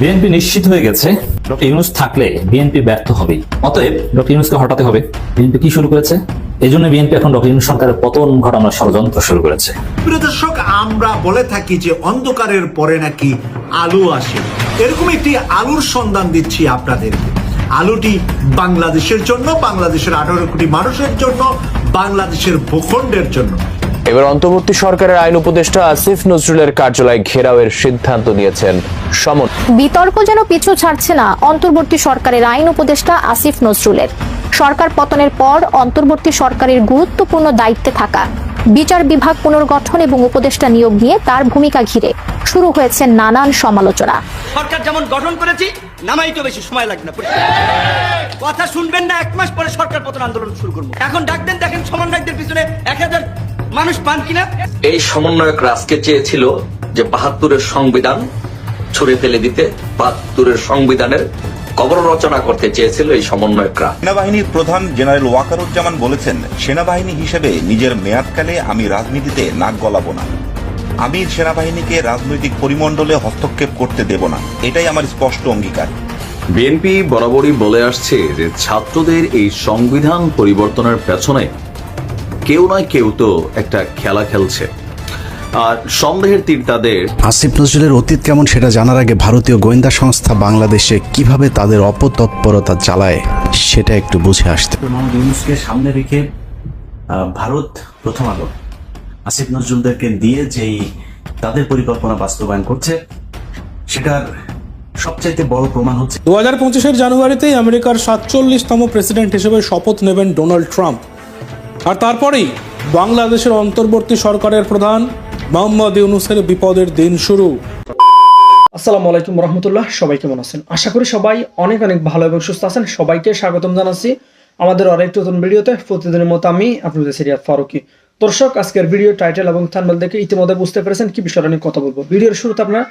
BNP নিশ্চিত হয়ে গেছে। ডক্টর ইউনুস থাকলে বিএনপি ব্যর্থ হবে অতএব ডক্টর ইউনুসকে হটাতে হবে। বিএনপি কি শুরু করেছে? এই জন্য বিএনপি এখন ডক্টর ইউনুস সরকারের পতন ঘটানোর ষড়যন্ত্র শুরু করেছে। প্রিয় দর্শক, আমরা বলে থাকি যে অন্ধকারের পরে নাকি আলু আসে। এরকম একটি আলুর সন্ধান দিচ্ছি আপনাদেরকে। আলুটি বাংলাদেশের জন্য, বাংলাদেশের আঠারো কোটি মানুষের জন্য, বাংলাদেশের ভূখণ্ডের জন্য। এবার অন্তর্বর্তী সরকারের আইন উপদেষ্টা আসিফ নজরুলের কার্যালয় ঘেরাওয়ের সিদ্ধান্ত নিয়েছেন সমন। বিতর্ক যেন পিছু ছাড়ছে না অন্তর্বর্তী সরকারের আইন উপদেষ্টা আসিফ নজরুলের। সরকার পতনের পর অন্তর্বর্তী সরকারের গুরুত্বপূর্ণ দায়িত্বে থাকা। বিচার বিভাগ পুনর্গঠন এবং উপদেষ্টা নিয়োগ নিয়ে তার ভূমিকা ঘিরে শুরু হয়েছে নানান সমালোচনা। সরকার যেমন গঠন করেছি নামাইতে বেশি সময় লাগবে না কথা শুনবেন না এক মাস পরে সরকার পতন আন্দোলন শুরু করব। এখন ডাক দেন দেখেন সমন্বয়কদের পিছনে এক হাজার মানুষ পান কিনা? এই সমন্বয়ক রাজকে চেয়েছিল যে বাহাত্তরের সংবিধান ছুড়ে ফেলে দিতে বাহাত্তরের সংবিধানের কবর রচনা করতে চেয়েছিল এই সমন্বয়করা। সেনাবাহিনীর প্রধান জেনারেল ওয়াকারুজ্জামান বলেছেন সেনাবাহিনী হিসেবে নিজের মেয়াদকালে আমি রাজনীতিতে নাক গলাবো না। আমি সেনাবাহিনীকে রাজনৈতিক পরিমণ্ডলে হস্তক্ষেপ করতে দেব না। এটাই আমার স্পষ্ট অঙ্গীকার। বিএনপি বরাবরই বলে আসছে যে ছাত্রদের এই সংবিধান পরিবর্তনের পেছনে কেউ নয় কেউ তো একটা খেলা খেলছে। আর সন্দেহের তীর তাদের। আসিফ নজরুলের অতীত কেমন সেটা জানার আগে ভারতীয় গোয়েন্দা সংস্থা বাংলাদেশে কীভাবে তাদের অপতৎপরতা চালায় সেটা একটু বুঝে আসতে। ইউনুসকে সামনে রেখে ভারত প্রথম আলো। আসিফ নজরুলদেরকে দিয়ে যেই তাদের পরিকল্পনা বাস্তবায়ন করছে সেটার সবচাইতে বড় প্রমাণ হচ্ছে দু হাজার পঁচিশের জানুয়ারিতেই আমেরিকার সাতচল্লিশতম প্রেসিডেন্ট হিসেবে শপথ নেবেন ডোনাল্ড ট্রাম্প। আর তারপরেই বাংলাদেশের অন্তর্বর্তী সরকারের প্রধান মোহাম্মদ ইউনুসের বিপদের দিন শুরু। আসসালামু আলাইকুম রহমতুল্লাহ, সবাই কেমন আছেন? আশা করি সবাই অনেক অনেক ভালো এবং সুস্থ আছেন। সবাইকে স্বাগতম জানাচ্ছি আমাদের আরেকটি নতুন ভিডিওতে। প্রতিদিনের মতো আমি আপনাদের সিরিয়া ফারুকি। দর্শক, আজকের ভিডিও টাইটেল এবং থানবেল দেখে ইতিমধ্যে বুঝতে পেরেছেন কি বিষয়টা নিয়ে কথা বলব। ভিডিওর শুরুতে আপনারা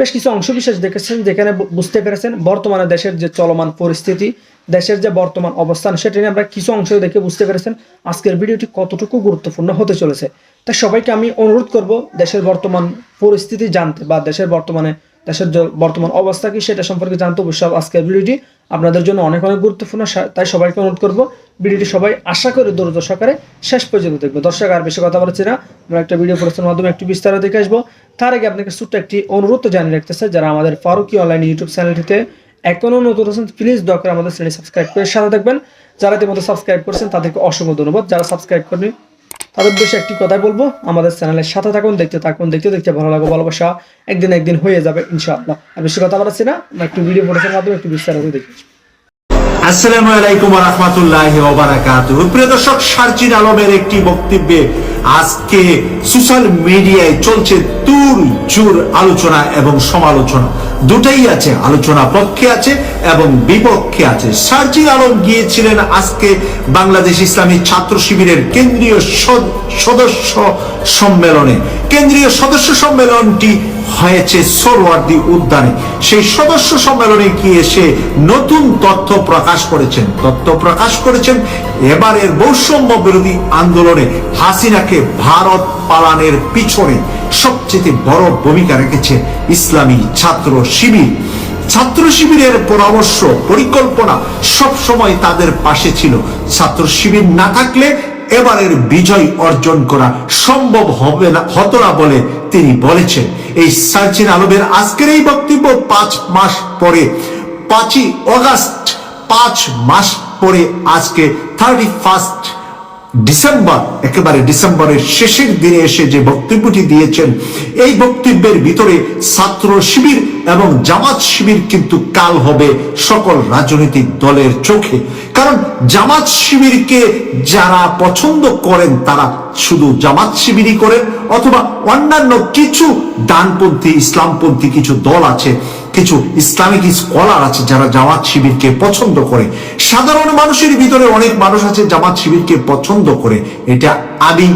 বেশ কিছু অংশ বিশেষ দেখেছেন, যেখানে বুঝতে পেরেছেন বর্তমানে দেশের যে চলমান পরিস্থিতি দেশের যে বর্তমান অবস্থান, সেটা নিয়ে আমরা কিছু অংশ দেখে বুঝতে পেরেছেন আজকের ভিডিওটি কতটুকু গুরুত্বপূর্ণ হতে চলেছে। তাই সবাইকে আমি অনুরোধ করব, দেশের বর্তমান পরিস্থিতি জানতে বা দেশের বর্তমানে, দেশের বর্তমান অবস্থা কি সেটা সম্পর্কে জানতে অবশ্যই আজকের ভিডিওটি আপনাদের জন্য অনেক অনেক গুরুত্বপূর্ণ। তাই সবাইকে অনুরোধ করব, ভিডিওটি সবাই আশা করে দূরত সহকারে শেষ পর্যন্ত দেখবে। দর্শক, আর বেশি কথা বলছি না, আমরা একটা ভিডিও প্রস্তুতের মাধ্যমে একটু বিস্তারিত দেখে আসব। তার আগে আপনাকে ছোট্ট একটি অনুরোধ জানিয়ে রাখতেছে যারা আমাদের ফারুকি অনলাইন ইউটিউব চ্যানেলটিতে এখনও নতুন আছেন প্লিজ দয়া করে আমাদের চ্যানেল সাবস্ক্রাইব করে সাথে থাকবেন। যারা ইতিমধ্যে সাবস্ক্রাইব করছেন, তাদেরকে অসংখ্য ধন্যবাদ। যারা সাবস্ক্রাইব করেনি তাদের উদ্দেশ্যে একটি কথাই বলব, আমাদের চ্যানেলের সাথে থাকুন, দেখতে থাকুন, দেখতে দেখতে ভালো লাগবে, ভালোবাসা একদিন একদিন হয়ে যাবে, ইনশাআল্লাহ। আর বেশি কথা বলাচ্ছি না একটু ভিডিও প্রোডাকশনের মাধ্যমে একটু বিস্তারিত দেখি। আসসালামু আলাইকুম রহমতুল্লাহ ওবারাকাত প্রিয় দর্শক, সার্জিন আলমের একটি বক্তব্যে আজকে সোশ্যাল মিডিয়ায় চলছে তুর জুর আলোচনা এবং সমালোচনা। দুটাই আছে, আলোচনা পক্ষে আছে এবং বিপক্ষে আছে। সার্জিন আলম গিয়েছিলেন আজকে বাংলাদেশ ইসলামী ছাত্র শিবিরের কেন্দ্রীয় সদস্য সম্মেলনে। কেন্দ্রীয় সদস্য সম্মেলনটি হয়েছে সোরওয়ার্দী উদ্যানে। সেই সদস্য সম্মেলনে গিয়ে সে নতুন তথ্য প্রকাশ করেছেন। তথ্য প্রকাশ করেছেন এবারের বৈষম্য বিরোধী আন্দোলনে হাসিনাকে ভারত পালানের পিছনে। সবচেয়ে বড় ভূমিকা রেখেছে ইসলামী ছাত্র শিবির। ছাত্র শিবিরের পরামর্শ, পরিকল্পনা সব সময় তাদের পাশে ছিল। ছাত্র শিবির না থাকলে এবারের বিজয় অর্জন করা সম্ভব হবে না, হতো না বলে তিনি বলেছেন। এই সার্জিন আলমের আজকের এই বক্তব্য পাঁচ মাস পরে, পাঁচই অগাস্ট, পাঁচ মাস পরে আজকে থার্টি ফার্স্ট ডিসেম্বর, একেবারে ডিসেম্বরের শেষের দিনে এসে যে বক্তব্যটি দিয়েছেন, এই বক্তব্যের ভিতরে ছাত্র শিবির এবং জামাত শিবির কিন্তু কাল হবে সকল রাজনৈতিক দলের চোখে। কারণ জামাত শিবিরকে যারা পছন্দ করেন, তারা শুধু জামাত শিবিরই করেন, অথবা অন্যান্য কিছু ডানপন্থী, ইসলামপন্থী কিছু দল আছে। কিছু ইসলামিক স্কলার আছে যারা জামাত শিবিরকে পছন্দ করে। সাধারণ মানুষের ভিতরে অনেক মানুষ আছে জামাত শিবিরকে পছন্দ করে। এটা আমি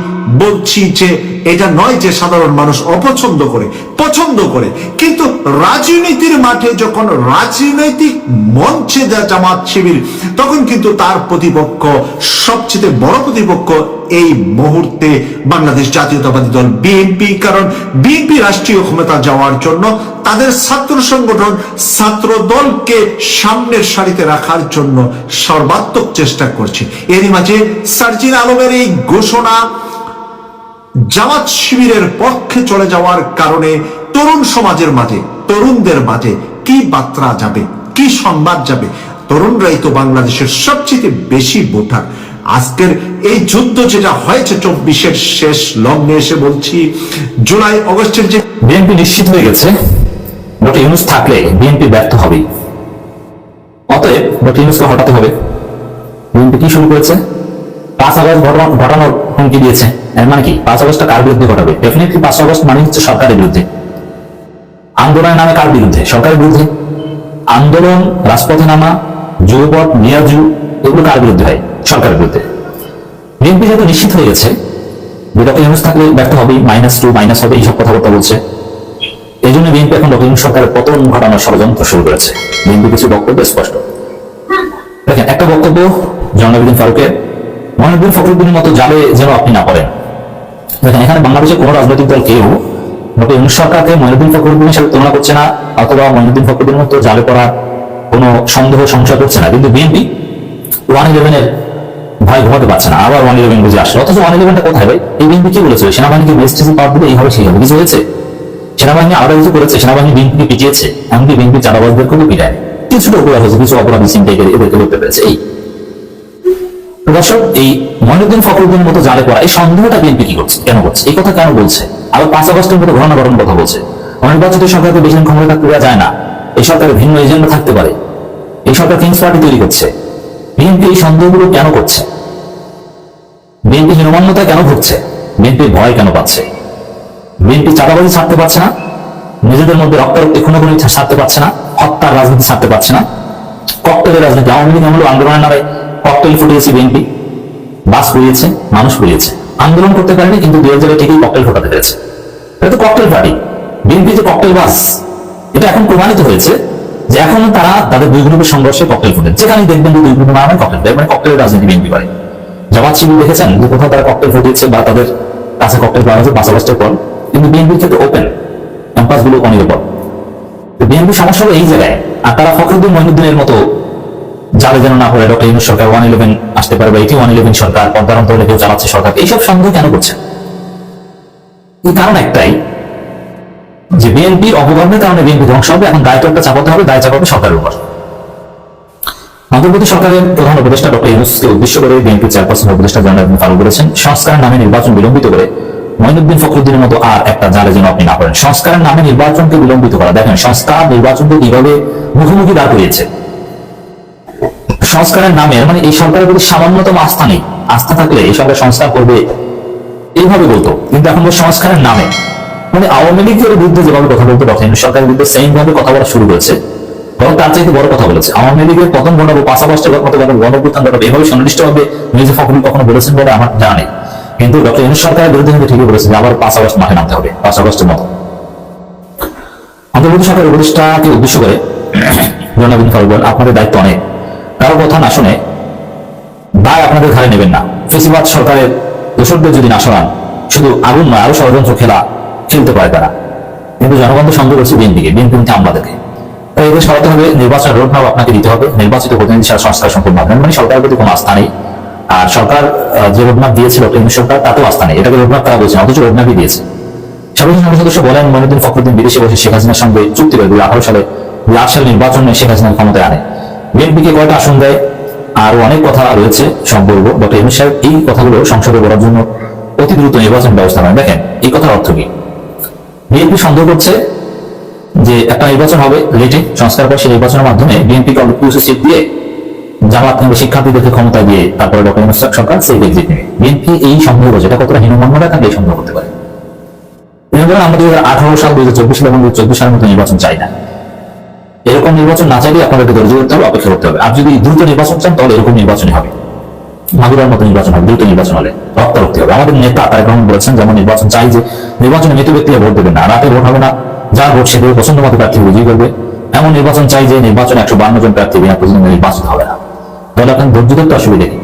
বলছি যে এটা নয় যে সাধারণ মানুষ অপছন্দ করে, পছন্দ করে। কিন্তু রাজনীতির মাঠে যখন রাজনৈতিক মঞ্চে যা জামাত শিবির, তখন কিন্তু তার প্রতিপক্ষ, সবচেয়ে বড় প্রতিপক্ষ এই মুহূর্তে বাংলাদেশ জাতীয়তাবাদী দল বিএনপি কারণ বিএনপি রাষ্ট্রীয় ক্ষমতা যাওয়ার জন্য তাদের ছাত্র সংগঠন, ছাত্র দলকে সামনের সারিতে রাখার জন্য সর্বাত্মক চেষ্টা করছে। এরই মাঝে সার্জিন আলমের এই ঘোষণা জামাত শিবিরের পক্ষে চলে যাওয়ার কারণে তরুণ সমাজের মাঝে, তরুণদের মাঝে কি বার্তা যাবে, কি সংবাদ যাবে? তরুণরাই তো বাংলাদেশের সবচেয়ে বেশি ভোটার। আজকের এই যুদ্ধ যেটা হয়েছে চব্বিশের শেষ লগ্নে এসে বলছি, জুলাই, অগস্টের যে বিএনপি নিশ্চিত হয়ে গেছে ডক্টর ইউনুস থাকলে বিএনপি ব্যর্থ হবেই। অতএব ডক্টর ইউনুসকে হটাতে হবে। বিএনপি কি শুরু করেছে? পাঁচ আগস্ট ঘটনা- ঘটানোর হুমকি দিয়েছে। মানে কি? পাঁচ আগস্টটা কার বিরুদ্ধে ঘটাবে? ডেফিনেটলি পাঁচ আগস্ট মানে হচ্ছে সরকারের বিরুদ্ধে। আন্দোলনের নামে কার বিরুদ্ধে? সরকারের বিরুদ্ধে। আন্দোলন, রাজপথে নামা যুবপথ মিয়াজু এগুলো কার বিরুদ্ধে হয়? সরকারের বিরুদ্ধে। বিএনপি যেহেতু নিশ্চিত হয়ে গেছে ডক্টর ইউনুস থাকলে ব্যর্থ হবে মাইনাস টু মাইনাস হবে, এইসব কথাবার্তা বলছে। এই জন্য বিএনপি এখন ইউনুস সরকারের পতন ঘটানোর ষড়যন্ত্র শুরু করেছে। বিএনপি কিছু বক্তব্য স্পষ্ট। দেখেন, একটা বক্তব্য জনাবিদিন ফারুকের। মহিনুদ্দিন ফখরুদ্দিনের মতো জালে যেন আপনি না পড়েন দেখেন, এখানে বাংলাদেশের কোনো রাজনৈতিক দল কেউ ডক্টর সরকারকে মহিনুদ্দিন ফখরুদ্দিনের সাথে তুলনা করছে না, অথবা মহিনুদ্দিন ফখরুদ্দিনের মতো জালে পড়া কোনো সন্দেহ সংশয় করছে না। কিন্তু বিএনপি ওয়ান ইলেভেনের ভয় ঘুমাতে পারছে না, আবার ওয়ান ইলেভেন বুঝে আসলো। অথচ ওয়ান ইলেভেনটা কোথায় ভাই? এই বিএনপি কি বলেছিল সেনাবাহিনীকে বেস্ট পাওয়ার দিলে এইভাবে সেই হবে। কিছু হয়েছে? সেনাবাহিনী আলাদা কিছু করেছে? সেনাবাহিনী বিএনপিকে পিটিয়েছে, এমনকি বিএনপি চাঁদাবাজদেরকেও পিটায় কিছুটা অপরাধ হয়েছে, কিছু অপরাধী চিন্তাকে এদেরকে করতে পেরেছে। এই দর্শক এই মহিনুদ্দিন ফখরুদ্দিনের মতো জালে পড়া এই সন্দেহটা বিএনপি কি করছে? কেন করছে? এই কথা কেন বলছে? আবার পাঁচ আগস্টের মতো ঘটনা ঘটনার কথা বলছে। অনির্বাচিত সরকারকে বেশি ক্ষমতা দেওয়া যায় না। এই সরকারের ভিন্ন এজেন্ডা থাকতে পারে। এই সরকার কিংস পার্টি তৈরি করছে। বিএনপি এই সন্দেহগুলো কেন করছে? বিএনপি হীনমান্যতায় কেন ভুগছে? বিএনপি ভয় কেন পাচ্ছে? বিএনপি চাঁদাবাজি ছাড়তে পারছে না? নিজেদের মধ্যে রক্তারক্তি খুনাখুনি ছাড়তে পারছে না? হত্যার রাজনীতি ছাড়তে পারছে না? ককটেলের রাজনীতি। আওয়ামী লীগ আমল আন্দোলনের নামে ককটেল ফুটিয়েছে বিএনপি বাস পুড়িয়েছে মানুষ পুড়িয়েছে আন্দোলন করতে পারেনি, কিন্তু দুই জায়গায় ঠিকই ককটেল ফোটাতে পেরেছে। এটা তো ককটেল পার্টি বিএনপি যে ককটেল বাস এটা এখন প্রমাণিত হয়েছে যে এখন তারা তাদের দুই গ্রুপের সংঘর্ষে ককটেল ফুটে যেখানে দেখবেন যে দুই গ্রুপের নামে ককটেল দেয় মানে ককটেলের রাজনীতি বিএনপি করে। জামাত শিবির দেখেছেন যে কোথাও তারা ককটেল ফুটিয়েছে বা তাদের কাছে ককটেল পাওয়া হয়েছে পাঁচ আগস্টের পর। কিন্তু বিএনপির ক্ষেত্রে ওপেন ক্যাম্পাসগুলো অনিরাপদ। বিএনপি সমস্যা হলো এই জায়গায়। আর তারা ফখরুদ্দিন মহিনুদ্দিনের মতো যারা যেন না করে ডক্টর ইউনুস সরকার ওয়ান ইলেভেন আসতে পারে বা এটি ওয়ান ইলেভেন সরকার পদ্মার অন্তরে কেউ চালাচ্ছে সরকার। এইসব সন্দেহ কেন করছে? এই কারণ একটাই, যে বিএনপির অবগণের কারণে বিএনপি ধ্বংস হবে এখন দায়িত্বটা চাপাতে হবে, দায় চাপাবে সরকারের উপর। অন্তর্বর্তী সরকারের প্রধান উপদেষ্টা ডক্টর ইউনুসকে উদ্দেশ্য করে বিএনপি চেয়ারপারসন উপদেষ্টা জেনারেল ফারুক বলেছেন, সংস্কারের নামে নির্বাচন বিলম্বিত করে মহিনুদ্দিন ফখরুদ্দিনের মতো আর একটা জালে যেন আপনি না করেন। সংস্কারের নামে নির্বাচনকে বিলম্বিত করা। দেখেন, সংস্কার নির্বাচনকে কীভাবে মুখোমুখি দাঁড় করিয়েছে। সংস্কারের নামে মানে এই সরকারের প্রতি সামান্যতম আস্থা নেই। আস্থা থাকলে এই সরকার সংস্কার করবে। এইভাবে বলতো। কিন্তু এখন সংস্কারের নামে। মানে আওয়ামী লীগের বিরুদ্ধে যেভাবে কথা বলতে ডক্টর সরকারের বিরুদ্ধে সেম ভাবে কথা বলা শুরু করেছে। বরং তার চাইতে বড় কথা বলেছে। আওয়ামী লীগের পতন ঘটাবো মির্জা ফখরুল কখনো বলেছেন বলে আমার জানা নেই। কিন্তু ডক্টর ইউনূস সরকারের বিরুদ্ধে কিন্তু ঠিকই বলেছে আবার পাঁচ আগস্ট মাঠে নামতে হবে। পাঁচ আগস্টের মতো। অন্তর্বর্তী সরকারের উপদেষ্টাকে উদ্দেশ্য করে জনাবিন ফারুক আপনাদের দায়িত্ব অনেক। কারও কথা না শুনে দায় আপনাদের ঘাড়ে নেবেন না। ফেসিবাদ সরকারের দোষকদের যদি না সরান, শুধু আগুন নয়, আরও ষড়যন্ত্র খেলা খেলতে পারে তারা। কিন্তু জনগণ তো সন্দেহ করছে বিএনপিকে, বিএনপি কিন্তু আমাদেরকে তাই এদের সরাতে হবে, নির্বাচন রোড রোডম্যাপ আপনাকে দিতে হবে। নির্বাচিত প্রতিনিধি ছাড়া সংস্কার সম্পূর্ণ হবে মানে সরকারের প্রতি কোনো আস্থা নেই। আর সরকার যে রোডম্যাপ দিয়েছিল কেন্দ্র সরকার, তাতেও আস্থা নেই। এটাকে রোডম্যাপ তারা বলছে অথচ রোডম্যাপই দিয়েছে। সাধারণ সংসদ সদস্য বলেন মনিউদ্দিন ফখরুদ্দিন বিদেশে বসে শেখ হাসিনার সঙ্গে চুক্তি করে দুই আঠারো সালে, দুই আট সালে নির্বাচনে শেখ হাসিনার ক্ষমতায় আনে। বিএনপিকে কয়টা আসন দেয়? আরও অনেক কথা রয়েছে সম্পর্ক ডক্টর ইউনুস সাহেব, এই কথাগুলো সংসদে বলার জন্য অতি দ্রুত নির্বাচন ব্যবস্থা নেন। দেখেন, এই কথার অর্থ কি? বিএনপি সন্দেহ করছে যে একটা নির্বাচন হবে লেটে, সংস্কার পর সেই নির্বাচনের মাধ্যমে বিএনপিকে অল্প কিছু সিট দিয়ে জামাত কিংবা শিক্ষার্থীদেরকে ক্ষমতা দিয়ে তারপরে ডক্টর ইউনুস সরকার সেই এক্সিট নেবে। বিএনপি এই সন্দেহ করছে। এটা কতটা হীনমান্যতা তাকে এই সন্দেহ করতে পারে? আমরা দুই হাজার আঠারো সাল দুই হাজার চব্বিশ সাল এবং চব্বিশ সালের মতো নির্বাচন চাই না। এরকম নির্বাচন না চাইলে আপনাদেরকে ধৈর্য ধরতে হবে, অপেক্ষা করতে হবে। আর যদি দ্রুত নির্বাচন চান, তাহলে এরকম নির্বাচনই হবে। মাগুরার মতো নির্বাচন হবে, দ্রুত নির্বাচন হলে রক্তারক্তি হবে। আমাদের নেতা তারেক রহমান বলেছেন যেমন নির্বাচন চাই যে, নির্বাচনে মৃত ব্যক্তিরা ভোট দেবে না। রাতে ভোট হবে না। যার ভোট সে দেবে পছন্দ মতো প্রার্থী বিজয়ী করবে। এমন নির্বাচন চাই যে, নির্বাচনে একশো বান্ন জন প্রার্থী বিনা প্রতিদ্বন্দ্বী নির্বাচিত হবে না। তাহলে আপনার ধৈর্য ধরতে অসুবিধা নেই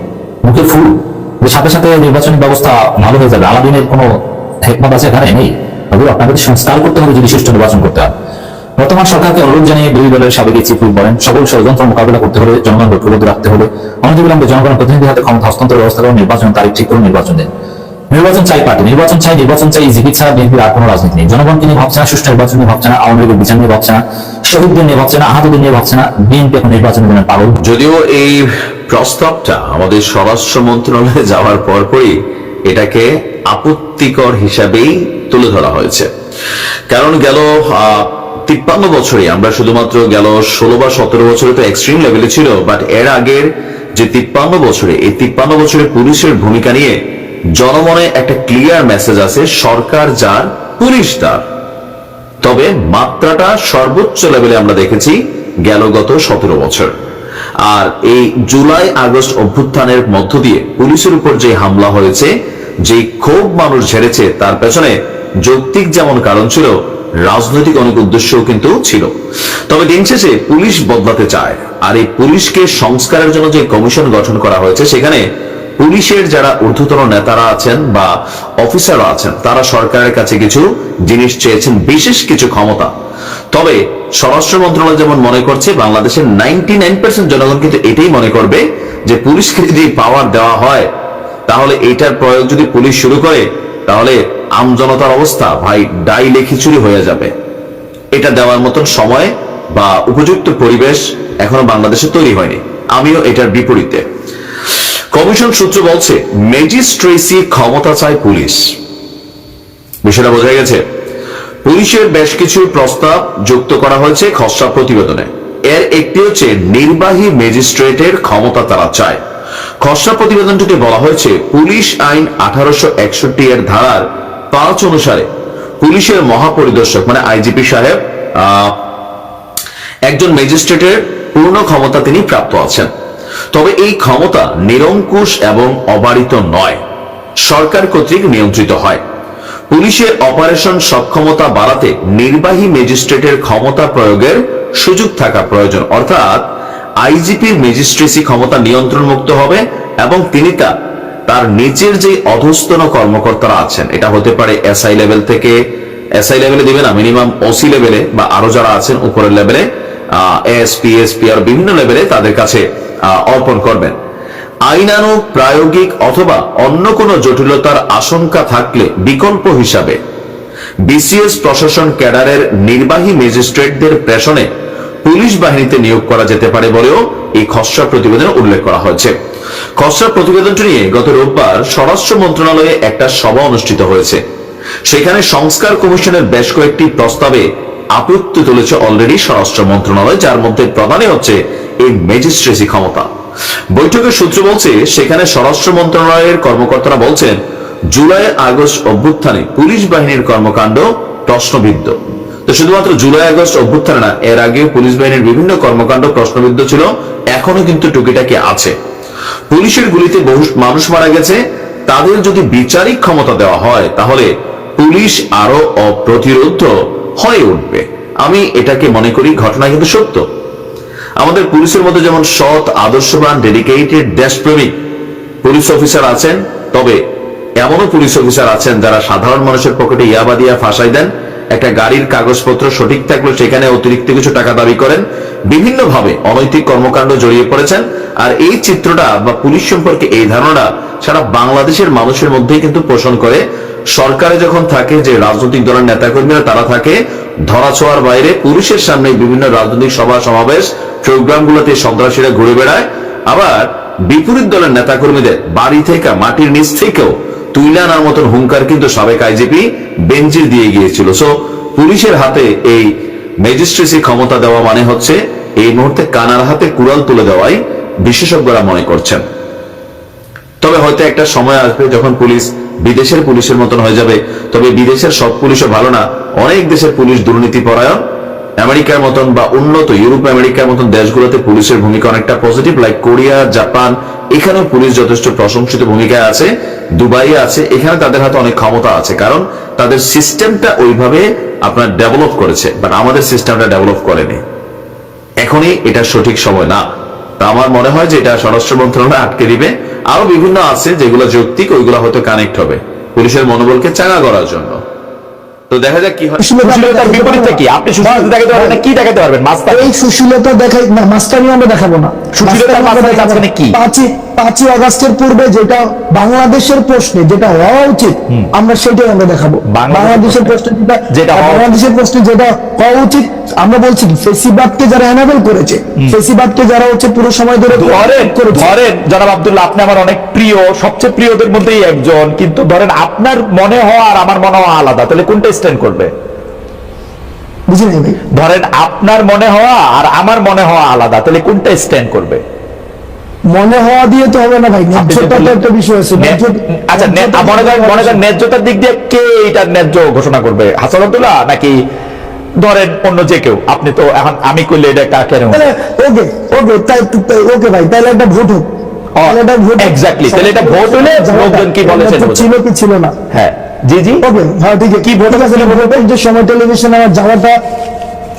মুখে ফুল। যে সাথে সাথে নির্বাচনী ব্যবস্থা ভালো হয়ে যাবে। আলাদিনের কোনো হেকমত আছে এখানে? নেই। তবে আপনাদের সংস্কার করতে হবে যদি সুষ্ঠু নির্বাচন করতে হয়। বর্তমান সরকারকে অনুরোধ জানিয়ে দুই দলের সাবেক চিফ বলেন, সকল ষড়যন্ত্র মোকাবিলা করতে হলে জনগণ ঐক্যবদ্ধ রাখতে হলে অনতিবিলম্বে জনগণ প্রতিনিধি হাতে ক্ষমতা হস্তান্তর ব্যবস্থা করে নির্বাচন তারিখ ঠিক করে নির্বাচন দিন। নির্বাচন চাই পার্টি, নির্বাচন চাই নির্বাচন চাই জিপি ছাড়া বিএনপির আর কোনো রাজনীতি নেই। জনগণকে নিয়ে ভাবছে না, সুষ্ঠু নির্বাচন নিয়ে ভাবছে না, আওয়ামী লীগের বিচার নিয়ে ভাবছে না, শহীদদের নিয়ে ভাবছে না, আহতদের নিয়ে ভাবছে না, বিএনপি এখন নির্বাচনের জন্য পাগল। যদিও এই প্রস্তাবটা আমাদের স্বরাষ্ট্র মন্ত্রণালয়ে যাওয়ার পরপরই এটাকে আপত্তিকর হিসাবেই তুলে ধরা হয়েছে। কারণ গেল তিপ্পান্ন বছরে আমরা শুধুমাত্র গেল ষোলো বা সতেরো বছরে তো এক্সট্রিম লেভেলে ছিল বাট এর আগের যে তিপ্পান্ন বছরে, এই তিপ্পান্ন বছরে পুলিশের ভূমিকা নিয়ে জনমনে একটা ক্লিয়ার মেসেজ আছে, সরকার যার, পুলিশ তার। তবে মাত্রাটা সর্বোচ্চ লেভেলে আমরা দেখেছি গেল গত সতেরো বছর। আর এই জুলাই, আগস্ট অভ্যুত্থানের মধ্য দিয়ে পুলিশের উপর যে হামলা হয়েছে যে ক্ষোভ মানুষ ঝেড়েছে, তার পেছনে যৌক্তিক যেমন কারণ ছিল রাজনৈতিক অনেক উদ্দেশ্যও কিন্তু ছিল। তবে দিন শেষে পুলিশ বদলাতে চায়। আর এই পুলিশকে সংস্কারের জন্য যে কমিশন গঠন করা হয়েছে, সেখানে পুলিশের যারা ঊর্ধ্বতন নেতারা আছেন বা অফিসাররা আছেন, তারা সরকারের কাছে কিছু জিনিস চেয়েছেন, বিশেষ কিছু ক্ষমতা। তবে স্বরাষ্ট্র মন্ত্রণালয় যেমন মনে করছে, বাংলাদেশের নাইনটি নাইন পার্সেন্ট জনগণ কিন্তু এটাই মনে করবে যে পুলিশকে যদি পাওয়ার দেওয়া হয়, তাহলে এইটার প্রয়োগ যদি পুলিশ শুরু করে তাহলে আমজনতার অবস্থা, ভাই, ডাইলে খিচুড়ি হয়ে যাবে। এটা দেওয়ার মতন সময় বা উপযুক্ত পরিবেশ এখনও বাংলাদেশে তৈরি হয়নি। আমিও এটার বিপরীতে। কমিশন সূত্র বলছে, ম্যাজিস্ট্রেসি ক্ষমতা চায় পুলিশ। বিষয়টা বোঝা গেছে। পুলিশের বেশ কিছু প্রস্তাব যুক্ত করা হয়েছে খসড়া প্রতিবেদনে। এর একটি হচ্ছে, নির্বাহী ম্যাজিস্ট্রেটের ক্ষমতা তারা চায়। খসড়া প্রতিবেদনটিতে বলা হয়েছে, পুলিশ আইন আঠারোশো একষট্টি এর ধারার পাঁচ অনুসারে পুলিশের মহাপরিদর্শক মানে আইজিপি সাহেব একজন ম্যাজিস্ট্রেটের পূর্ণ ক্ষমতা তিনি প্রাপ্ত আছেন। তবে এই ক্ষমতা নিরঙ্কুশ এবং অবারিত নয়। সরকার কর্তৃক নিয়ন্ত্রিত হয়। পুলিশের অপারেশন সক্ষমতা বাড়াতে নির্বাহী ম্যাজিস্ট্রেটের ক্ষমতা প্রয়োগের সুযোগ থাকা প্রয়োজন। অর্থাৎ আইজিপির ম্যাজিস্ট্রেসি ক্ষমতা নিয়ন্ত্রণ মুক্ত হবে এবং তিনি তা, তার নিচের যে অধস্তন কর্মকর্তারা আছেন, এটা হতে পারে এসআই লেভেল থেকে, এসআই লেভেলে দিবে না, মিনিমাম ওসি লেভেলে বা আরও যারা আছেন উপরের লেভেলে বিভিন্ন লেভেলে তাদের কাছে অর্পণ করবেন। আইনানু প্রায়োগিক অথবা অন্য কোনো জটিলতার আশঙ্কা থাকলে বিকল্প হিসাবে বিসিএস প্রশাসন ক্যাডারের নির্বাহী ম্যাজিস্ট্রেটদের প্রেষণে পুলিশ বাহিনীতে নিয়োগ করা যেতে পারে বলেও এই খসড়া প্রতিবেদনে উল্লেখ করা হয়েছে। খসড়া প্রতিবেদনটি নিয়ে গত রোববার স্বরাষ্ট্র মন্ত্রণালয়ে একটা সভা অনুষ্ঠিত হয়েছে। সেখানে সংস্কার কমিশনের বেশ কয়েকটি প্রস্তাবে আপত্তি তুলেছে অলরেডি স্বরাষ্ট্র মন্ত্রণালয়, যার মধ্যে প্রধানই হচ্ছে এই ম্যাজিস্ট্রেসি ক্ষমতা। বৈঠকের সূত্র বলছে, সেখানে স্বরাষ্ট্র মন্ত্রণালয়ের কর্মকর্তারা বলছেন, জুলাই আগস্ট অভ্যুত্থানে পুলিশ বাহিনীর কর্মকাণ্ড প্রশ্নবিদ্ধ। তো শুধুমাত্র জুলাই, আগস্ট অভ্যুত্থানে না, এর আগেও পুলিশ বাহিনীর বিভিন্ন কর্মকাণ্ড প্রশ্নবিদ্ধ ছিল, এখনও কিন্তু টুকিটাকি আছে। পুলিশের গুলিতে বহু মানুষ মারা গেছে, তাদের যদি বিচারিক ক্ষমতা দেওয়া হয়, তাহলে পুলিশ আরও অপ্রতিরোধ হয়ে উঠবে। আমি এটাকে মনে করি ঘটনা কিন্তু সত্য। আমাদের পুলিশের মধ্যে যেমন সৎ, আদর্শবান ডেডিকেটেড দেশপ্রেমিক পুলিশ অফিসার আছেন, তবে এমনও পুলিশ অফিসার আছেন যারা সাধারণ মানুষের পকেটে ইয়াবা দিয়া ফাঁসাই দেন একটা গাড়ির কাগজপত্র সঠিক থাকলে সেখানে অতিরিক্ত কিছু টাকা দাবি করেন। বিভিন্ন ভাবে অনৈতিক কর্মকাণ্ড জড়িয়ে পড়েছেন। আর এই চিত্রটা বা পুলিশ সম্পর্কে এই ধারণা সারা বাংলাদেশের মানুষের মধ্যেই কিন্তু পোষণ করে। সরকারে যখন থাকে যে রাজনৈতিক দলের নেতাকর্মীরা, তারা থাকে ধরাছোঁয়ার বাইরে। পুরুষের সামনে বিভিন্ন রাজনৈতিক সভা, সমাবেশ, প্রোগ্রামগুলোতে সন্ত্রাসীরা ঘুরে বেড়ায়। আবার বিপরীত দলের নেতাকর্মীদের বাড়ি থেকে মাটির নিচ থেকেও তুইলে আনার মতন হুঙ্কার কিন্তু সাবেক আইজিপি বেঞ্জির দিয়ে গিয়েছিল। সো পুলিশের হাতে এই ম্যাজিস্ট্রেসি ক্ষমতা দেওয়া মানে হচ্ছে এই মুহূর্তে কানার হাতে কুড়াল তুলে দেওয়াই বিশেষজ্ঞরা মনে করছেন। তবে হয়তো একটা সময় আসবে যখন পুলিশ বিদেশের পুলিশের মতন হয়ে যাবে। তবে বিদেশের সব পুলিশও ভালো না। অনেক দেশের পুলিশ দুর্নীতি পরায়ণ আমেরিকার মতন বা উন্নত ইউরোপ আমেরিকার মতন দেশগুলোতে পুলিশের ভূমিকা অনেকটা পজিটিভ লাইক কোরিয়া, জাপান, এখানেও পুলিশ যথেষ্ট প্রশংসিত ভূমিকায় আছে দুবাই আছে, এখানে তাদের হাতে অনেক ক্ষমতা আছে, কারণ তাদের সিস্টেমটা ওইভাবে আপনার ডেভেলপ করেছে বাট আমাদের সিস্টেমটা ডেভেলপ করেনি। এখনই এটা সঠিক সময় না। তা আমার মনে হয় যে এটা স্বরাষ্ট্র মন্ত্রণালয় আটকে দিবে। আরও বিভিন্ন আছে যেগুলো যৌক্তিক, ওইগুলো হয়তো কানেক্ট হবে। পুলিশের মনোবলকে চাঙ্গা করার জন্য। তো দেখা যাক কি হয়। সুশীলতার বিপরীতটা কি? আপনি সুশীলতা দেখাতে পারবেন কি দেখাতে পারবেন? মাস্টার। এই সুশীলতা দেখাই না মাস্টারি আমরা দেখাবো না। সুশীলতার মাস্টার। মানে কি? পাঁচই পাঁচই আগস্টের পূর্বে যেটা বাংলাদেশের প্রশ্নে যেটা হওয়া উচিত আমরা সেটাই আমরা দেখাবো। বাংলাদেশের প্রশ্নে। যেটা। বাংলাদেশের প্রশ্নে যেটা হওয়া উচিত আমরা বলছি ফেসিবাদকে যারা এনাবেল করেছে ফেসিবাদকে যারা হচ্ছে পুরো সময় ধরে ধরেন জনাব আব্দুল্লাহ আপনি আমার অনেক প্রিয় সবচেয়ে প্রিয়দের মধ্যেই একজন কিন্তু ধরেন আপনার মনে হওয়া আর আমার মনে হওয়া আলাদা তাহলে কোনটা স্ট্যান্ড করবে? ধরেন আপনার মনে হওয়া আর আমার মনে হওয়া আলাদা তাহলে কোনটা স্ট্যান্ড করবে? মনে হওয়া দিয়ে তো হবে না ভাই আপনি ন্যায্যতা তো একটা বিষয় আছে। আচ্ছা মনে করেন মনে করেন ন্যায্যতার দিক দিয়ে কে এটার ন্যায্য ঘোষণা করবে? হাসান আব্দুল্লাহ নাকি ধরেন অন্য যে কেউ? আপনি তো এখন আমি করলে এটা একটা কেন? ওকে ওকে তাই ওকে ভাই তাহলে একটা ভোট হোক। তাহলে ভোট হোক। তাহলে এটা ভোট হলে লোকজন কি বলে ছিল কি ছিল না? হ্যাঁ। জি জি। ওকে হ্যাঁ ঠিক আছে কি ভোট আছে যে সময় টেলিভিশনে আমার যাওয়াটা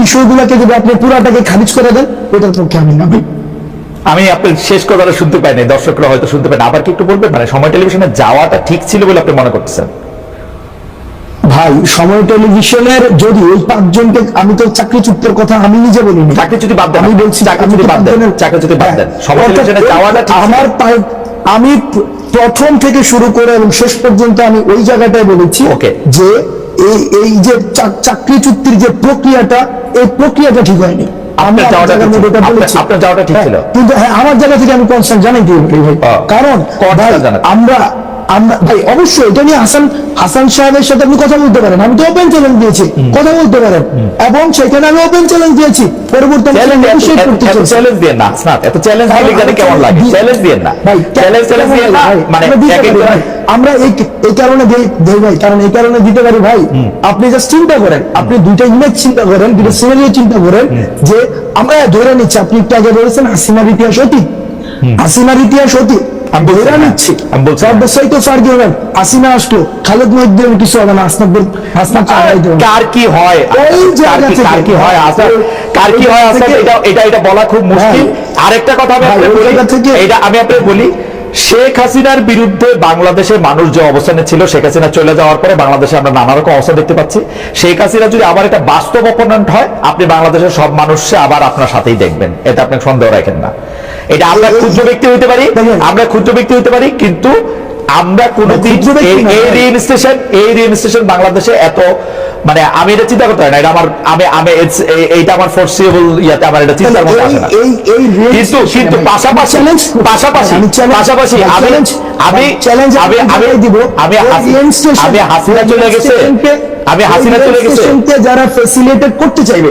বিষয়গুলোকে যদি আপনি পুরাটাকে খারিজ করে দেন ওটার পক্ষে আমি না ভাই। আমি আপনার শেষ কথাটা শুনতে পাইনি দর্শকরা হয়তো শুনতে পারেন আবার কি একটু বলবেন? মানে সময় টেলিভিশনে যাওয়াটা ঠিক ছিল বলে আপনি মনে করতেছেন? ভাই সময় টেলিভিশনের যদি ওই পাঁচজনকে আমি তো চাকরিচ্যুতের কথা আমি নিজে বলিনি। চাকরি যদি বাদ দেন আমি বলছি চাকরি যদি বাদ দেন চাকরি যদি বাদ দেন। হ্যাঁ। সময় টেলিভিশনে যাওয়াটা ঠিক আমার পাই- আমি প্রথম থেকে শুরু করে এবং শেষ পর্যন্ত আমি ওই জায়গাটায় বলেছি. যে এই এই যে চাকরি চুক্তির যে প্রক্রিয়াটা এই প্রক্রিয়াটা ঠিক হয়নি। আমি আপনার আমার যাওয়াটা জায়গার ঠিক মধ্যে ছিল। এটা আপনার- বলেছি। আপনার যাওয়াটা ঠিক ছিল। কিন্তু হ্যাঁ আমার জায়গা থেকে আমি কনসার্ন জানাই দিই ভাই? কারণ concern ভাই, জানাতে। আমরা আমরা ভাই অবশ্যই এটা নিয়ে হাসান হাসান সাহেবের সাথে আপনি কথা বলতে পারেন। আমি তো ওপেন চ্যালেঞ্জ দিয়েছি। কথা বলতে পারেন। এবং সেখানে আমি ওপেন চ্যালেঞ্জ দিয়েছি। পরবর্তী চ্যালেঞ্জ দিয়ে না এত চ্যালেঞ্জ কেমন লাগে? চ্যালেঞ্জ দিয়ে না। ভাই চ্যালেঞ্জ চ্যালেঞ্জ দিয়ে না মানে আমরা এই এই কারণে দেই ভাই কারণ এই কারণে দিতে পারি ভাই আপনি জাস্ট চিন্তা করেন আপনি দুইটা ইমেজ চিন্তা করেন দুইটা সিনারিও চিন্তা করেন যে আমরা ধরে নিচ্ছি আপনি একটু আগে বলেছেন হাসিনার ইতিহাস অতীত হাসিনার ইতিহাস অতীত আমি ধরে নিচ্ছি। আমি বলছি সব না। বিষয় তো ফার দিবেন হাসিনা আসলো খালেদ মহিদ্দিন কিছু হবে না হাসনাদ হাসনাদ কার কি হয়? ওই জায়গা কি কার কি হয় আসার কার কি হয় আসার এটা এটা এটা বলা খুব মুশকিল। ভাই, আরেকটা কথা আমি আপনাকে বলি। এটা আমি আপনাকে বলি শেখ হাসিনার বিরুদ্ধে বাংলাদেশের মানুষ যে অবস্থানে ছিল শেখ হাসিনা চলে যাওয়ার পরে বাংলাদেশে আমরা নানা রকম অবস্থা দেখতে পাচ্ছি। শেখ হাসিনা যদি আবার এটা বাস্তব অপোনেন্ট হয় আপনি বাংলাদেশের সব মানুষকে আবার আপনার সাথেই দেখবেন। এটা আপনি সন্দেহ রাখেন না। এটা আমরা ক্ষুদ্র ব্যক্তি হইতে পারি আমরা ক্ষুদ্র ব্যক্তি হইতে পারি কিন্তু আমরা কোনোদিন ক্ষুদ্র এই- না, এই ভাই। রেল স্টেশন এই রেল স্টেশন বাংলাদেশে এত মানে আমি এটা চিন্তা করতে পারি না। এটা আমার আমি আমি এইটা আমার ফোর্সিয়েবল ইয়াতে আমার এটা আসে না। এই এই কিন্তু কিন্তু পাশাপাশি পাশাপাশি পাশাপাশি আমি আমি challenge আমি আমি দিব। আমি আমি হাসিনা চলে গেছে। আমি হাসিনা চলে গেছে। যারা ফ্যাসিলিটেট করতে চাইবে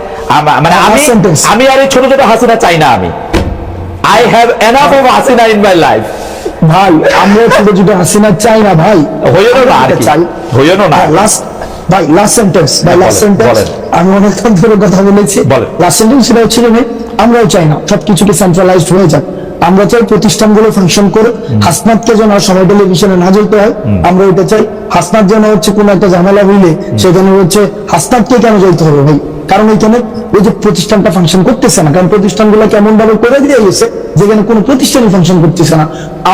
মানে আমি আমি আর ছোট ছোট হাসিনা চাই না আমি। I have enough of Hasina in my life ভাই আমরা ছোট ছোট হাসিনা চাই না ভাই। হইও না আর চাই হইও না লাস্ট ভাই লাস্ট সেন্টেন্স ভাই হ্যাঁ, লাস্ট সেন্টেন্স আমি অনেকক্ষণ ধরে কথা বলেছি। লাস্ট সেন্টেন্স সেটা হচ্ছে ভাই আমরাও চাই না। সবকিছুকে সেন্ট্রালাইজড হয়ে যাক। আমরা চাই প্রতিষ্ঠানগুলো ফাংশন করে হাসনাতকে যেন সময় টেলিভিশনে না জ্বলতে হয়। আমরা এটা চাই। হাসনাত যেন হচ্ছে কোনো একটা ঝামেলা হইলে সেখানে হচ্ছে হাসনাতকে কেন জ্বলতে হবে ভাই? কারণ ওইখানে ওই যে প্রতিষ্ঠানটা ফাংশন করতেছে না, কারণ প্রতিষ্ঠানগুলো কেমন ভাবে করে দিয়ে গেছে, যেখানে কোনো প্রতিষ্ঠানই ফাংশন করতেছে না।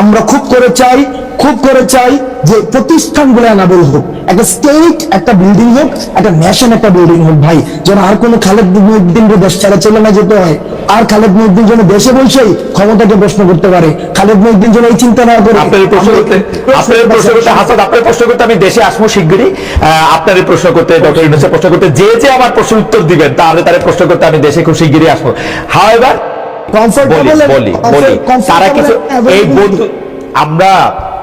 আমরা খুব করে চাই, খুব করে চাই যে প্রতিষ্ঠানগুলো এনাবেল হোক একটা স্টেট একটা বিল্ডিং হোক একটা ন্যাশন একটা বিল্ডিং হোক ভাই। যেন আর কোনো খালেদ মুহিউদ্দিন দেশ ছাড়া চলে না যেতে হয়। আর খালেদ মুহিউদ্দিন যেন দেশে বসেই ক্ষমতাকে প্রশ্ন করতে পারে। খালেদ মুহিউদ্দিন যেন এই চিন্তা না করে। আপনার প্রশ্ন করতে আমি দেশে আসব শিগগিরই। আপনার প্রশ্ন করতে ডক্টর ইউনুসের প্রশ্ন করতে যে যে আমার প্রশ্ন উত্তর দিবেন তাহলে তার প্রশ্ন করতে আমি দেশে খুব শিগগিরই আসব। হাও এবার বলি বলি বলি তারা কিছু এই বন্ধু আমরা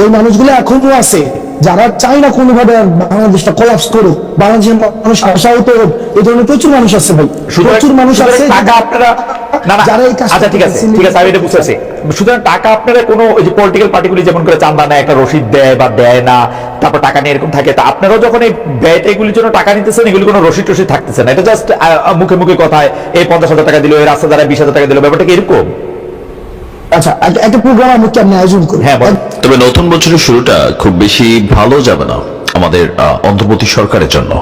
ওই মানুষগুলো এখনও আছে যারা চায় না কোনোভাবে বাংলাদেশটা কলাপস করুক। বাংলাদেশের মানুষ আশাহত হোক এই ধরনের প্রচুর মানুষ আছে ভাই। প্রচুর মানুষ আছে আপনারা যারা এই আচ্ছা ঠিক আছে। ঠিক আছে আমি এটা বুঝতেছি। সুতরাং টাকা আপনারা কোনো ওই যে পলিটিক্যাল পার্টিগুলি যেমন করে চান্দা নেয় একটা রসিদ দেয় বা দেয় না তারপর টাকা নিয়ে এরকম থাকে তা আপনারাও যখন এই ব্যয়টা এগুলির জন্য টাকা নিতেছেন এগুলি কোনো রসিদ টসিদ থাকতেছে না। এটা জাস্ট মুখে মুখে কথায় এই পঞ্চাশ হাজার টাকা দিল এই রাস্তা দ্বারা বিশ হাজার টাকা দিল ব্যাপারটা কি এরকম? আচ্ছা একটা- প্রোগ্রাম আমি কেমন আয়োজন করি হ্যাঁ তবে নতুন বছরের শুরুটা খুব বেশি ভালো যাবে না আমাদের অন্তর্বর্তী সরকারের জন্য।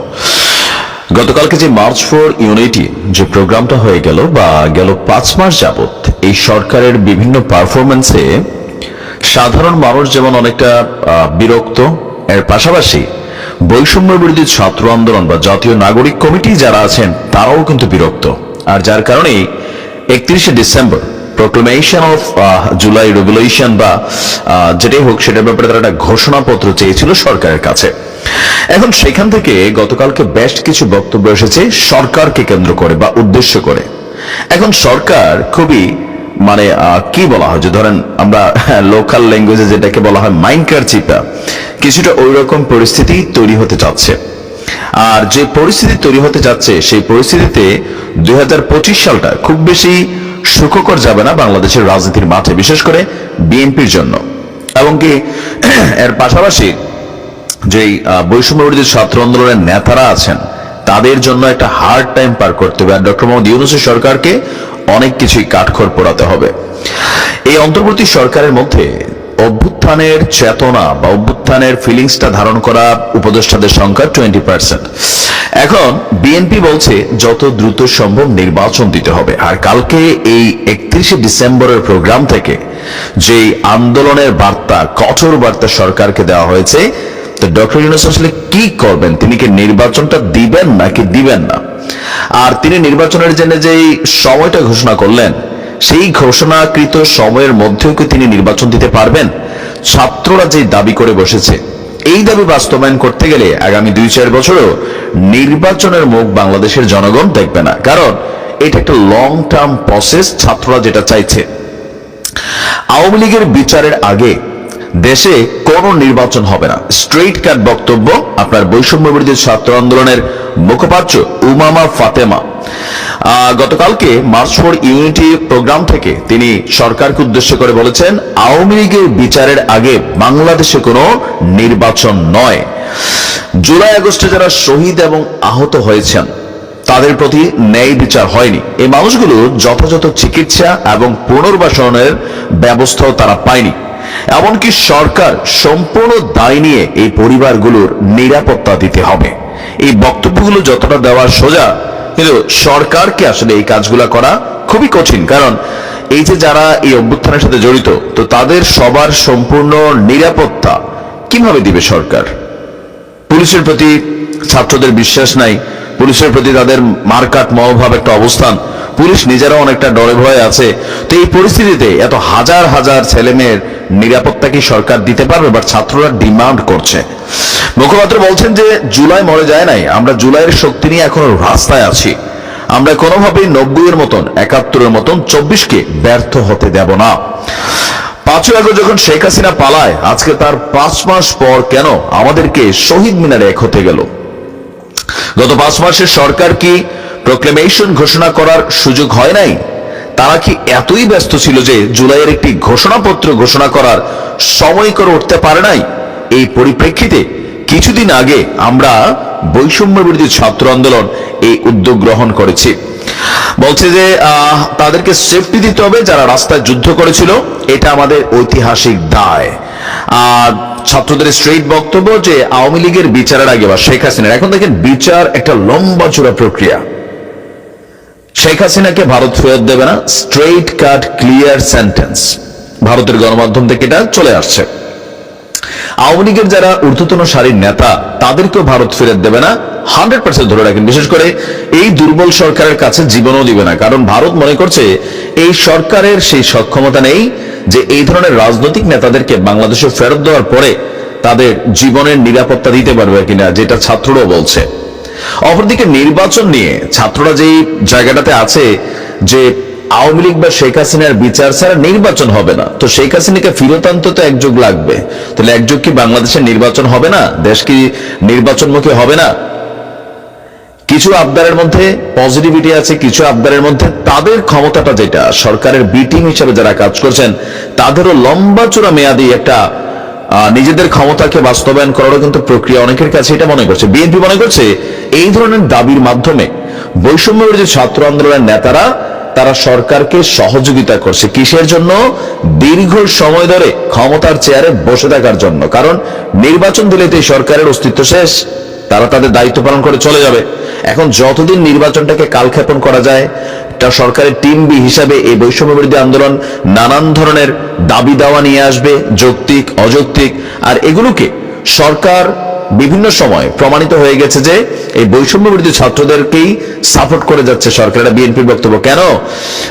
গতকালকে যে মার্চ ফর ইউনিটি যে প্রোগ্রামটা হয়ে গেল বা গেল পাঁচ মাস যাবত এই সরকারের বিভিন্ন পারফরমেন্সে সাধারণ মানুষ যেমন অনেকটা বিরক্ত এর পাশাপাশি বৈষম্য বিরোধী ছাত্র আন্দোলন বা জাতীয় নাগরিক কমিটি যারা আছেন তারাও কিন্তু বিরক্ত। আর যার কারণেই একত্রিশে December proclamation of July regulation বা আহ, যেটাই হোক সেটার ব্যাপারে তারা একটা ঘোষণাপত্র চেয়েছিল সরকারের কাছে। এখন সেখান থেকে গতকালকে বেশ কিছু বক্তব্য এসেছে সরকারকে কেন্দ্র করে বা উদ্দেশ্য করে। এখন সরকার খুবই মানে কি বলা হয়? যে ধরেন আমরা লোকাল ল্যাঙ্গুয়েজে যেটাকে বলা হয় মাইন্ডকার চিপা কিছুটা ওই রকম পরিস্থিতি তৈরি হতে যাচ্ছে। আর যে পরিস্থিতি তৈরি হতে যাচ্ছে সেই পরিস্থিতিতে দুই হাজার পঁচিশ সালটা খুব বেশি সুখকর যাবে না বাংলাদেশের রাজনীতির মাঠে বিশেষ করে বিএনপির জন্য। এবং কি এর পাশাপাশি যেই আহ, বৈষম্য বিরোধী ছাত্র আন্দোলনের নেতারা আছেন তাদের জন্য একটা হার্ড টাইম পার করতে হবে। আর ডক্টর মোহাম্মদ ইউনুসের সরকারকে অনেক কিছুই কাঠখড় পোড়াতে হবে। এই অন্তর্বর্তী সরকারের মধ্যে অভ্যুত্থানের চেতনা বা অভ্যুত্থানের ফিলিংসটা ধারণ করা উপদেষ্টাদের সংখ্যা টোয়েন্টি পার্সেন্ট এখন বিএনপি বলছে যত দ্রুত সম্ভব নির্বাচন দিতে হবে। আর কালকে এই একত্রিশে ডিসেম্বরের প্রোগ্রাম থেকে যে আন্দোলনের বার্তা, কঠোর বার্তা সরকারকে দেওয়া হয়েছে, তো ডক্টর ইউনুস আসলে কি করবেন? তিনি কি নির্বাচনটা দিবেন নাকি দিবেন না? আর তিনি নির্বাচনের জন্য যেই সময়টা ঘোষণা করলেন সেই ঘোষণাকৃত সময়ের মধ্যেও কি তিনি নির্বাচন দিতে পারবেন? ছাত্ররা যে দাবি করে বসেছে, এই দাবি বাস্তবায়ন করতে গেলে আগামী দুই চার বছরও নির্বাচনের মুখ বাংলাদেশের জনগণ দেখবে না। কারণ এটা একটা লং টার্ম প্রসেস ছাত্ররা যেটা চাইছে। আওয়ামী লীগের বিচারের আগে দেশে কোনো নির্বাচন হবে না। স্ট্রেইট কাট বক্তব্য, আপনার বৈষম্য বিরোধী ছাত্র আন্দোলনের মুখপাত্র উমামা ফাতেমা। গতকালকে মার্চ ফর ইউনিটি প্রোগ্রাম থেকে তিনি সরকারকে উদ্দেশ্য করে বলেছেন, আওয়ামী লীগের বিচারের আগে বাংলাদেশে কোনো নির্বাচন নয়। জুলাই আগস্টে যারা শহীদ এবং আহত হয়েছেন, তাদের প্রতি ন্যায় বিচার হয়নি। এই মানুষগুলো যথাযথ চিকিৎসা এবং পুনর্বাসনের ব্যবস্থাও তারা পায়নি। এমনকি সরকার সম্পূর্ণ দায় নিয়ে এই পরিবারগুলোর নিরাপত্তা দিতে হবে। এই বক্তব্যগুলো যতটা দেওয়া সোজা, কিন্তু সরকারকে আসলে এই কাজগুলো করা খুবই কঠিন। কারণ এই যে যারা এই অভ্যুত্থানের সাথে জড়িত, তো তাদের সবার সম্পূর্ণ নিরাপত্তা কীভাবে দিবে সরকার? পুলিশের প্রতি ছাত্রদের বিশ্বাস নাই, পুলিশের প্রতি তাদের মারকাট মনোভাব একটা অবস্থান, পুলিশ নিজেরাও অনেকটা ডরে ভয়ে আছে। তো এই পরিস্থিতিতে এত হাজার হাজার ছেলে মেয়ের নিরাপত্তা কি সরকার দিতে পারবে বাট ছাত্ররা ডিমান্ড করছে? মুখপাত্র বলছেন যে জুলাই মরে যায় নাই, আমরা জুলাইয়ের শক্তি নিয়ে এখনও রাস্তায় আছি। আমরা কোনোভাবেই নব্বই এর মতন, একাত্তরের মতন, চব্বিশকে ব্যর্থ হতে দেব না। পাঁচই আগস্ট যখন শেখ হাসিনা পালায়, আজকে তার পাঁচ মাস পর কেন আমাদেরকে শহীদ মিনারে এক হতে গেল? গত পাঁচ মাসে সরকার কি প্রোক্লেমেশন ঘোষণা করার সুযোগ হয় নাই? তারা কি এতই ব্যস্ত ছিল যে জুলাইয়ের একটি ঘোষণাপত্র ঘোষণা করার সময় করে উঠতে পারে নাই? এই পরিপ্রেক্ষিতে কিছুদিন আগে আমরা বৈষম্য বিরোধী ছাত্র আন্দোলন এই উদ্যোগ গ্রহণ করেছি। বলছে যে তাদেরকে সেফটি দিতে হবে যারা রাস্তায় যুদ্ধ করেছিল, এটা আমাদের ঐতিহাসিক দায়। আর ছাত্রদের স্ট্রেট বক্তব্য যে, আওয়ামী লীগের বিচারের আগে বা শেখ হাসিনার, এখন দেখেন বিচার একটা লম্বা চূড়া প্রক্রিয়া। শেখ হাসিনাকে ভারত ফেরত দেবে না স্ট্রেট কাট ক্লিয়ার সেন্টেন্স ভারতের গণমাধ্যম থেকে এটা চলে আসছে। আওয়ামী লীগের যারা ঊর্ধ্বতন সারির নেতা, তাদেরকেও ভারত ফেরত দেবে না হান্ড্রেড পার্সেন্ট ধরে রাখেন। বিশেষ করে এই দুর্বল সরকারের কাছে জীবনও দিবে না, কারণ ভারত মনে করছে এই সরকারের সেই সক্ষমতা নেই যে এই ধরনের রাজনৈতিক নেতাদেরকে বাংলাদেশে ফেরত দেওয়ার পরে তাদের জীবনের নিরাপত্তা দিতে পারবে কিনা, যেটা ছাত্ররাও বলছে। অপরদিকে নির্বাচন নিয়ে ছাত্ররা যেই জায়গাটাতে আছে, যে আওয়ামী লীগ বা শেখ হাসিনার বিচার ছাড়া নির্বাচন হবে না। তো শেখ হাসিনাকে ফিরত লাগবে। তাহলে কি বাংলাদেশের নির্বাচন হবে না? দেশ কি নির্বাচনমুখী হবে না? কিছু আবদারের মধ্যে পজিটিভিটি আছে, কিছু আবদারের মধ্যে তাদের ক্ষমতাটা যেটা, সরকারের বি টিম হিসেবে যারা কাজ করছেন, তাদেরও লম্বা চূড়া মেয়াদি একটা নিজেদের ক্ষমতাকে বাস্তবায়ন করারও কিন্তু প্রক্রিয়া অনেকের কাছে এটা মনে করছে। বিএনপি মনে করছে এই ধরনের দাবির মাধ্যমে বৈষম্য বিরোধী ছাত্র আন্দোলনের নেতারা তারা সরকারকে সহযোগিতা করছে। কিসের জন্য? দীর্ঘ সময় ধরে ক্ষমতার চেয়ারে বসে থাকার জন্য। কারণ নির্বাচন দিলে তো সরকারের অস্তিত্ব শেষ। তারা তাদের দায়িত্ব পালন করে চলে যাবে। এখন যতদিন নির্বাচনটাকে কালক্ষেপণ করা যায় একটা সরকারের টিম বি হিসাবে এই বৈষম্য বিরোধী আন্দোলন নানান ধরনের দাবি দাওয়া নিয়ে আসবে, যৌক্তিক, অযৌক্তিক, আর এগুলোকে সরকার বিভিন্ন সময় প্রমাণিত হয়ে গেছে যে এই বৈষম্য বিরোধী ছাত্রদেরকেই সাপোর্ট করে যাচ্ছে সরকার। এটা বিএনপির বক্তব্য। কেন?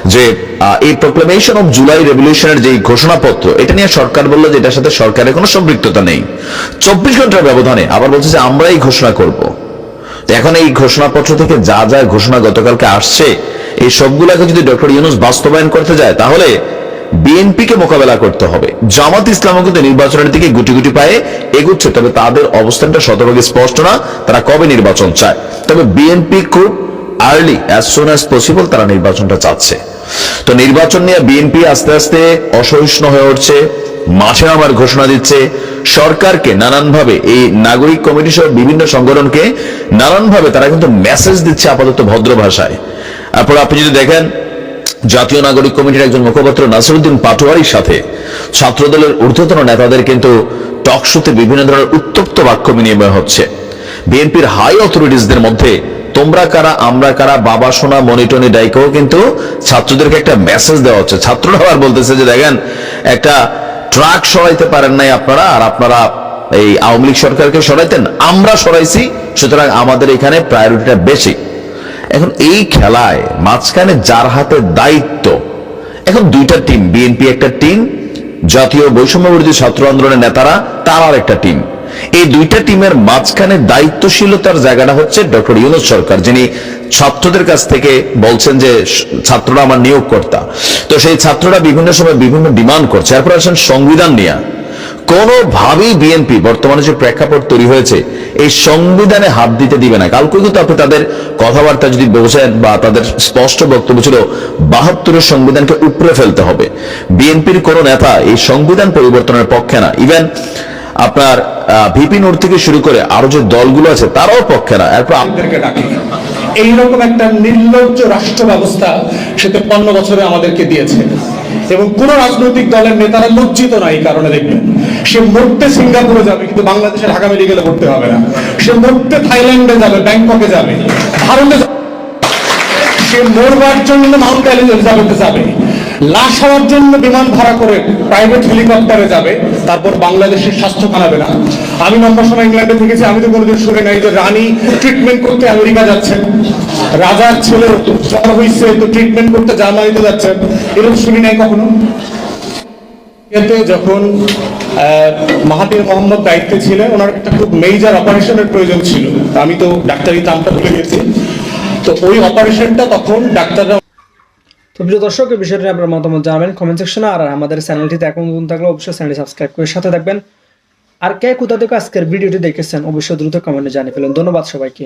যে এই প্রোক্লামেশন অফ জুলাই রেভলিউশনের যে ঘোষণাপত্র, এটা নিয়ে সরকার বলল যে এটার সাথে সরকারের কোনো সম্পৃক্ততা নেই। চব্বিশ ঘণ্টার ব্যবধানে আবার বলছে যে আমরাই ঘোষণা করব। এখন এই ঘোষণাপত্র থেকে যা যা ঘোষণা গতকালকে আসছে এই সবগুলাকে যদি ডক্টর ইউনুস বাস্তবায়ন করতে যায়, তাহলে বিএনপিকে মোকাবেলা করতে হবে। জামাত ইসলামও কিন্তু নির্বাচনের দিকে গুটি গুটি পায়ে এগুচ্ছে, তবে তাদের অবস্থানটা শতভাগে স্পষ্ট না, তারা কবে নির্বাচন চায়? তবে বিএনপি খুব early as soon as possible তারা নির্বাচনটা চাচ্ছে। তো নির্বাচন নিয়ে বিএনপি আস্তে আস্তে অসহিষ্ণু হয়ে উঠছে, মাঠে নামার ঘোষণা দিচ্ছে। সরকারকে নানানভাবে, এই নাগরিক কমিটি সহ বিভিন্ন সংগঠনকে নানানভাবে তারা কিন্তু মেসেজ দিচ্ছে আপাতত ভদ্র ভাষায়। তারপর আপনি যদি দেখেন, জাতীয় নাগরিক কমিটির একজন মুখপাত্র নাসিরুদ্দিন পাটোয়ারির সাথে ছাত্রদলের ঊর্ধ্বতন নেতাদের কিন্তু টকশোতে বিভিন্ন ধরনের উত্তপ্ত বাক্য বিনিময় হচ্ছে। বিএনপির হাই অথরিটিসদের মধ্যে তোমরা কারা, আমরা কারা, বাবা সোনা মনিটনি ডাইকেও কিন্তু ছাত্রদেরকে একটা মেসেজ দেওয়া হচ্ছে। ছাত্ররা আবার বলতেছে যে, দেখেন, একটা ট্রাক সরাইতে পারেন নাই আপনারা, আর আপনারা এই আওয়ামী লীগ সরকারকে সরাইতেন, আমরা সরাইছি, সুতরাং আমাদের এখানে প্রায়োরিটিটা বেশি। এখন এই খেলায় মাঝখানে যার হাতে দায়িত্ব, এখন দুইটা টিম বিএনপি একটা টিম জাতীয় বৈষম্য বিরোধী ছাত্র আন্দোলনের নেতারা, তার আর একটা টিম এই দুইটা টিমের মাঝখানে দায়িত্বশীলতার জায়গাটা হচ্ছে ডক্টর ইউনুস সরকার, যিনি ছাত্রদের কাছ থেকে বলছেন যে, ছাত্ররা আমার নিয়োগকর্তা। তো সেই ছাত্ররা বিভিন্ন সময় বিভিন্ন ডিমান্ড করছে। এরপর আসেন সংবিধান নিয়ে। কোনোভাবেই বিএনপি বর্তমানে যে প্রেক্ষাপট তৈরি হয়েছে, এই সংবিধানে হাত দিতে দিবে না। কালকে কিন্তু আপনি তাদের কথাবার্তা যদি বোঝেন বা তাদের স্পষ্ট বক্তব্য ছিল, বাহাত্তরের সংবিধানকে উপরে ফেলতে হবে। বিএনপির কোন নেতা এই সংবিধান পরিবর্তনের পক্ষে না। ইভেন আপনার ভিপি নোট থেকে শুরু করে আরও যে দলগুলো আছে, তারাও পক্ষে না। এরপর আপ- আমাদেরকে ডাকে। এইরকম একটা নির্লজ্জ রাষ্ট্র ব্যবস্থা সে তেপ্পান্ন বছরে আমাদেরকে দিয়েছে। এবং কোন রাজনৈতিক দলের নেতারা লজ্জিত না এই কারণে দেখবেন। সে মরতে সিঙ্গাপুরে যাবে, কিন্তু বাংলাদেশে ঢাকা মেডিকেলে ভর্তি হবে না। সে মরতে থাইল্যান্ডে যাবে, ব্যাংককে যাবে, ভারতে সে মরবার জন্য মাউন্ট এলিজাবেথে যাবে। লাশ হওয়ার জন্য বিমান ভাড়া করে প্রাইভেট হেলিকপ্টারে যাবে, তারপর বাংলাদেশের স্বাস্থ্য কানাবে না। আমি লম্বা সময় ইংল্যান্ডে থেকেছি, আমি তো কোনোদিন শুনে নাই যে রানী ট্রিটমেন্ট করতে আমেরিকা যাচ্ছেন রাজার ছেলে জ্বর হয়েছে তো ট্রিটমেন্ট করতে জার্মানিতে যাচ্ছেন এরকম শুনি নাই কখনো? এতে যখন মাহাতির মোহাম্মদ দায়িত্বে ছিলেন, ওনার একটা খুব মেজর অপারেশনের প্রয়োজন ছিল। আমি তো ডাক্তারি নামটা ভুলে গেছি। তো ওই অপারেশনটা তখন ডাক্তাররা প্রিয় দর্শক এই বিষয়টি আপনার মতামত জানাবেন কমেন্ট সেকশনে আর আমাদের চ্যানেলটিতে এখন নতুন থাকলে অবশ্যই চ্যানেলটি সাবস্ক্রাইব করে সাথে থাকবেন। আর কে কোথা থেকে আজকের ভিডিওটি দেখেছেন, অবশ্যই দ্রুত কমেন্টে জানিয়ে ফেলুন। ধন্যবাদ সবাইকে।